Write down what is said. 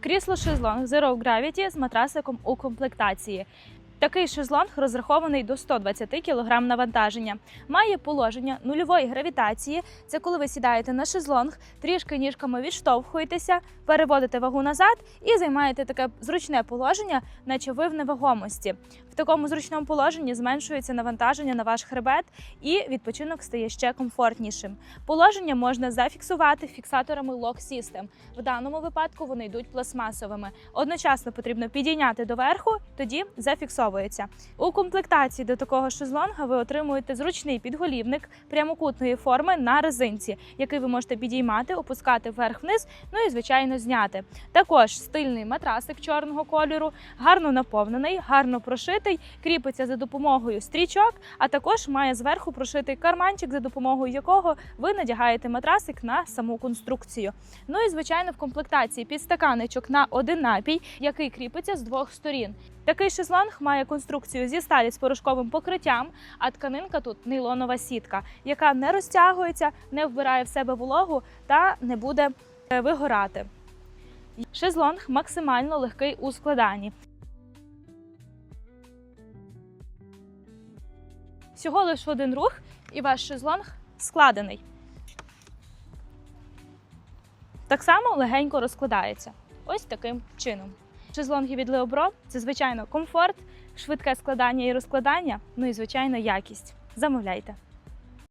Крісло шезлонг Zero Gravity з матрасиком у комплектації. Такий шезлонг розрахований до 120 кг навантаження. Має положення нульової гравітації. Це коли ви сідаєте на шезлонг, трішки ніжками відштовхуєтеся, переводите вагу назад і займаєте таке зручне положення, наче ви в невагомості. В такому зручному положенні зменшується навантаження на ваш хребет і відпочинок стає ще комфортнішим. Положення можна зафіксувати фіксаторами Lock System. В даному випадку вони йдуть пластмасовими. Одночасно потрібно підійняти доверху, тоді зафіксовується. У комплектації до такого шезлонга ви отримуєте зручний підголівник прямокутної форми на резинці, який ви можете підіймати, опускати вверх-вниз, ну і звичайно зняти. Також стильний матрасик чорного кольору, гарно наповнений, гарно прошитий, кріпиться за допомогою стрічок, а також має зверху прошитий карманчик, за допомогою якого ви надягаєте матрасик на саму конструкцію. Ну і звичайно, в комплектації підстаканичок на один напій, який кріпиться з двох сторін. Такий шезлонг має конструкцію зі сталі з порошковим покриттям, а тканинка тут нейлонова сітка, яка не розтягується, не вбирає в себе вологу та не буде е, вигорати. Шезлонг максимально легкий у складанні. Всього лише один рух, і ваш шезлонг складений. Так само легенько розкладається. Ось таким чином. Шезлонги від Леобро це звичайно комфорт, швидке складання і розкладання, ну і звичайно якість. Замовляйте.